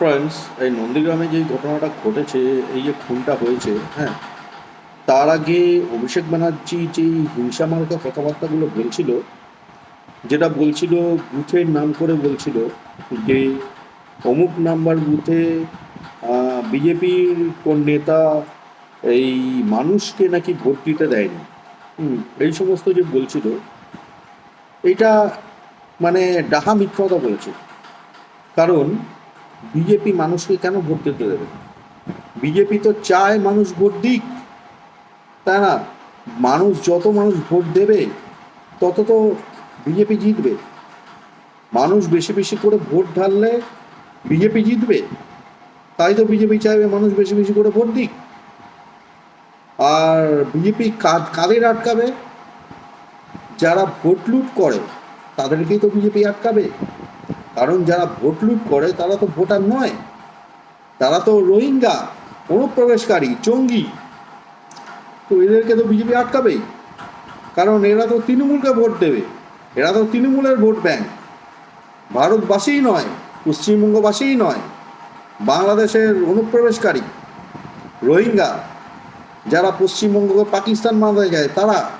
Friends এই নন্দীগ্রামে যে ঘটনাটা ঘটেছে, এই যে খুনটা হয়েছে হ্যাঁ তার আগে অভিষেক ব্যানার্জি যেই হিংসা মার্কা কথাবার্তাগুলো বলছিল, যেটা বলছিল, বুথের নাম করে বলছিল যে অমুক নাম্বার বুথে বিজেপির কোন নেতা এই মানুষকে নাকি ভোট দিতে দেয়নি। এই সমস্ত যে বলছিল এটা মানে ডাহা মিথ্যতা বলেছে কারণ বিজেপি মানুষকে কেন ভোট দিতে দেবে? বিজেপি তো চায় মানুষ ভোট দিক। তাই না? মানুষ যত মানুষ ভোট দেবে, তত তো বিজেপি জিতবে। মানুষ বেশি বেশি করে ভোট ঢাললে বিজেপি জিতবে। তাই তো বিজেপি চাইবে মানুষ বেশি বেশি করে ভোট দিক। আর বিজেপি কাদের আটকাবে? যারা ভোট লুট করে, তাদেরকেই তো বিজেপি আটকাবে। কারণ যারা ভোট লুট করে, তারা তো ভোটার নয়। তারা তো রোহিঙ্গা, অনুপ্রবেশকারী, জঙ্গি। তো এদেরকে তো বিজেপি আটকাবেই। কারণ এরা তো তৃণমূলকে ভোট দেবে। এরা তো তৃণমূলের ভোট ব্যাংক। ভারতবাসীই নয়, পশ্চিমবঙ্গবাসীই নয়। বাংলাদেশের অনুপ্রবেশকারী, রোহিঙ্গা, যারা পশ্চিমবঙ্গকে পাকিস্তান মানতে যায় তারা।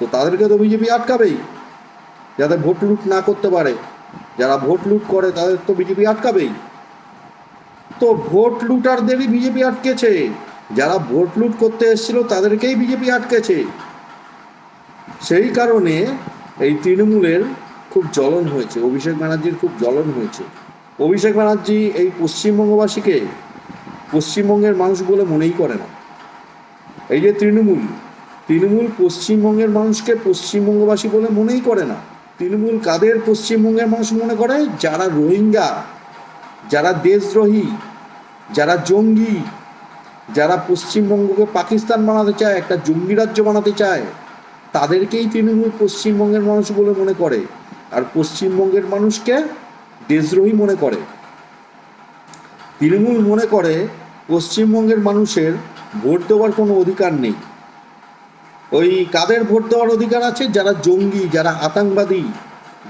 তো তাদেরকে তো বিজেপি আটকাবেই, যাতে ভোট লুট না করতে পারে। যারা ভোট লুট করে, তাদের তো বিজেপি আটকাবেই। তো ভোট লুটারদেরই বিজেপি আটকেছে। যারা ভোট লুট করতে এসেছিল, তাদেরকেই বিজেপি আটকেছে। সেই কারণে এই তৃণমূলের খুব জ্বলন হয়েছে। অভিষেক ব্যানার্জির খুব জ্বলন হয়েছে। অভিষেক ব্যানার্জি এই পশ্চিমবঙ্গবাসীকে পশ্চিমবঙ্গের মানুষ বলে মনেই করে না। এই যে তৃণমূল তৃণমূল পশ্চিমবঙ্গের মানুষকে পশ্চিমবঙ্গবাসী বলে মনেই করে না। তৃণমূল কাদের পশ্চিমবঙ্গের মানুষ মনে করে? যারা রোহিঙ্গা, যারা দেশদ্রোহী, যারা জঙ্গি, যারা পশ্চিমবঙ্গকে পাকিস্তান বানাতে চায়, একটা জঙ্গি রাজ্য বানাতে চায়, তাদেরকেই তৃণমূল পশ্চিমবঙ্গের মানুষ বলে মনে করে। আর পশ্চিমবঙ্গের মানুষকে দেশদ্রোহী মনে করে। তৃণমূল মনে করে পশ্চিমবঙ্গের মানুষের ভোট দেওয়ার কোনো অধিকার নেই। ওই কাদের ভোট দেওয়ার অধিকার আছে? যারা জঙ্গি, যারা আতঙ্কবাদী,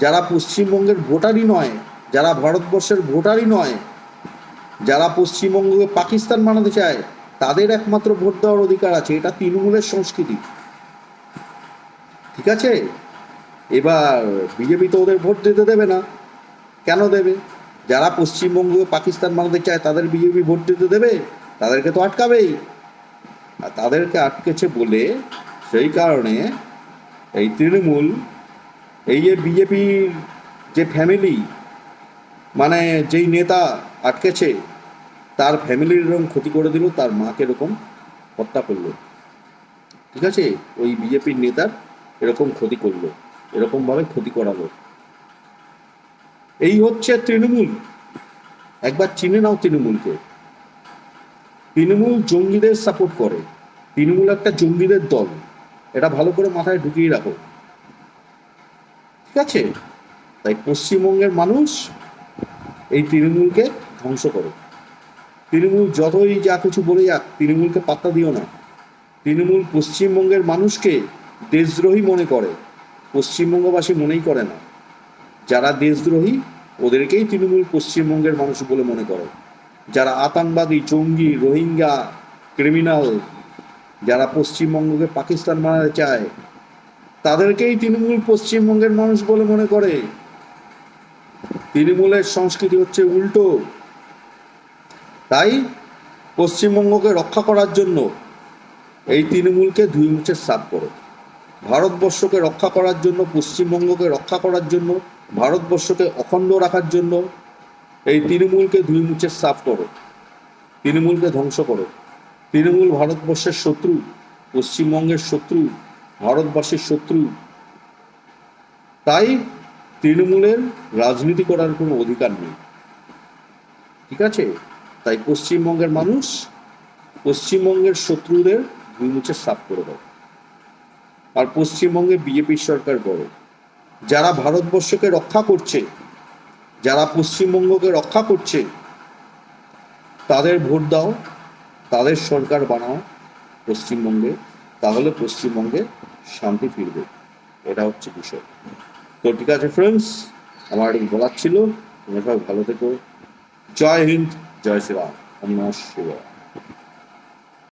যারা পশ্চিমবঙ্গের ভোটারই নয়, যারা ভারতবর্ষের ভোটারই নয়, যারা পশ্চিমবঙ্গকে পাকিস্তান বানাতে চায়, তাদের একমাত্র ভোট দেওয়ার অধিকার আছে। এটা তৃণমূলের সংস্কৃতি। ঠিক আছে? এবার বিজেপি তো ওদের ভোট দিতে দেবে না। কেন দেবে? যারা পশ্চিমবঙ্গকে পাকিস্তান বানাতে চায়, তাদের বিজেপি ভোট দিতে দেবে? তাদেরকে তো আটকাবেই। আর তাদেরকে আটকেছে বলে সেই কারণে এই তৃণমূল, এই যে বিজেপির যে ফ্যামিলি মানে যেই নেতা আটকেছে, তার ফ্যামিলির এরকম ক্ষতি করে দিল, তার মাকে এরকম হত্যা করল। ঠিক আছে? ওই বিজেপির নেতার এরকম ক্ষতি করল, এরকমভাবে ক্ষতি করালো। এই হচ্ছে তৃণমূল। একবার চিনে নাও তৃণমূলকে। তৃণমূল জঙ্গিদের সাপোর্ট করে। তৃণমূল একটা জঙ্গিদের দল। এটা ভালো করে মাথায় ঢুকিয়ে রাখো। ঠিক আছে? তাই পশ্চিমবঙ্গের মানুষ এই তৃণমূলকে ধ্বংস করো। তৃণমূল যতই যা কিছু বলে যাক, তৃণমূলকে পাত্তা দিও না। তৃণমূল পশ্চিমবঙ্গের মানুষকে দেশদ্রোহী মনে করে। পশ্চিমবঙ্গবাসী মনেই করে না। যারা দেশদ্রোহী, ওদেরকেই তৃণমূল পশ্চিমবঙ্গের মানুষ বলে মনে করে। যারা আতঙ্কবাদী, জঙ্গি, রোহিঙ্গা, ক্রিমিনাল যারা পশ্চিমবঙ্গকে পাকিস্তান বানাতে চায়, তাদেরকেই তৃণমূল পশ্চিমবঙ্গের মানুষ বলে মনে করে। তৃণমূলের সংস্কৃতি হচ্ছে উল্টো। তাই পশ্চিমবঙ্গকে রক্ষা করার জন্য এই তৃণমূলকে দুই মুছে সাফ করো। ভারতবর্ষকে রক্ষা করার জন্য, পশ্চিমবঙ্গকে রক্ষা করার জন্য, ভারতবর্ষকে অখণ্ড রাখার জন্য এই তৃণমূলকে দুই মুছে সাফ করো। তৃণমূলকে ধ্বংস করো। তৃণমূল ভারতবর্ষের শত্রু, পশ্চিমবঙ্গের শত্রু ভারতবর্ষের শত্রু। তাই তৃণমূলের রাজনীতি করার কোনো অধিকার নেই। ঠিক আছে? তাই পশ্চিমবঙ্গের মানুষ পশ্চিমবঙ্গের শত্রুদের দুই মুছে সাফ করে দাও। আর পশ্চিমবঙ্গে বিজেপি সরকার বড়। যারা ভারতবর্ষকে রক্ষা করছে, যারা পশ্চিমবঙ্গকে রক্ষা করছে, তাদের ভোট দাও। তাদের সরকার বানাও পশ্চিমবঙ্গে, তাহলে পশ্চিমবঙ্গে শান্তি ফিরবে। এটা হচ্ছে বিষয়। তো ঠিক আছে ফ্রেন্ডস আমার এটি বলার ছিল। তোমরা সবাই ভালো থেকো। জয় হিন্দ, জয় শ্রীরাম। নমস্কার